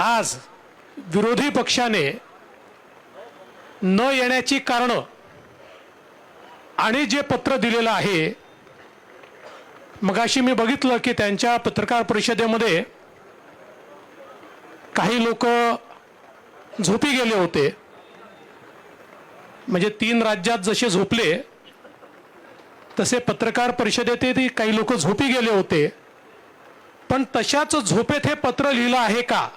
आज विरोधी पक्षाने न येण्याची कारणं आणि जे पत्र दिलेलं आहे मगाशी मी बघितलं की त्यांच्या पत्रकार परिषदेमध्ये काही लोक झोपी गेले होते. म्हणजे तीन राज्यात जसे झोपले तसे पत्रकार परिषदेतही काही लोक झोपी गेले होते. पण तशाच झोपेत हे पत्र लिहिलं आहे का?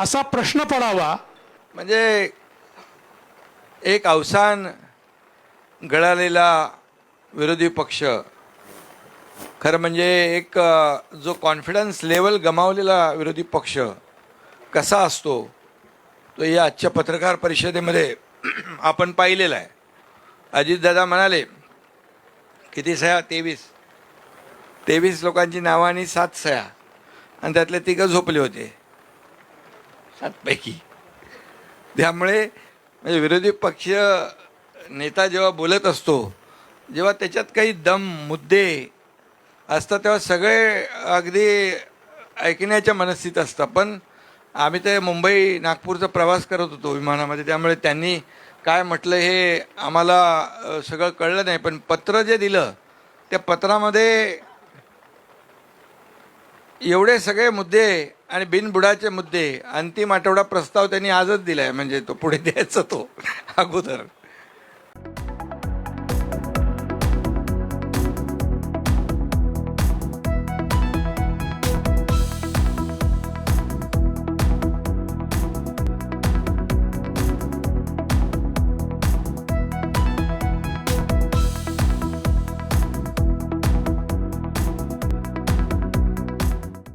असा प्रश्न पडावा. म्हणजे एक अवसान गळालेला विरोधी पक्ष खरं म्हणजे एक जो कॉन्फिडन्स लेवल गमावलेला विरोधी पक्ष कसा असतो तो या आजच्या पत्रकार परिषदेमध्ये आपण पाहिलेला आहे. अजितदादा म्हणाले किती सह्या तेवीस तेवीस लोकांची नावं आणि सात सह्या आणि त्यातले तिघं झोपले होते. सातपैकी. त्यामुळे म्हणजे विरोधी पक्ष नेता जेव्हा बोलत असतो जेव्हा त्याच्यात काही दम मुद्दे असतात तेव्हा सगळे अगदी ऐकण्याच्या मनस्थित असतात. पण आम्ही ते मुंबई नागपूरचा प्रवास करत होतो विमानामध्ये त्यामुळे त्यांनी काय म्हटलं हे आम्हाला सगळं कळलं नाही. पण पत्र जे दिलं त्या पत्रामध्ये एवढे सगळे मुद्दे आणि बिनबुडाचे मुद्दे अंतिम आठवडा प्रस्ताव त्यांनी आजच दिलाय म्हणजे तो पुढे द्यायचा तो अगोदर.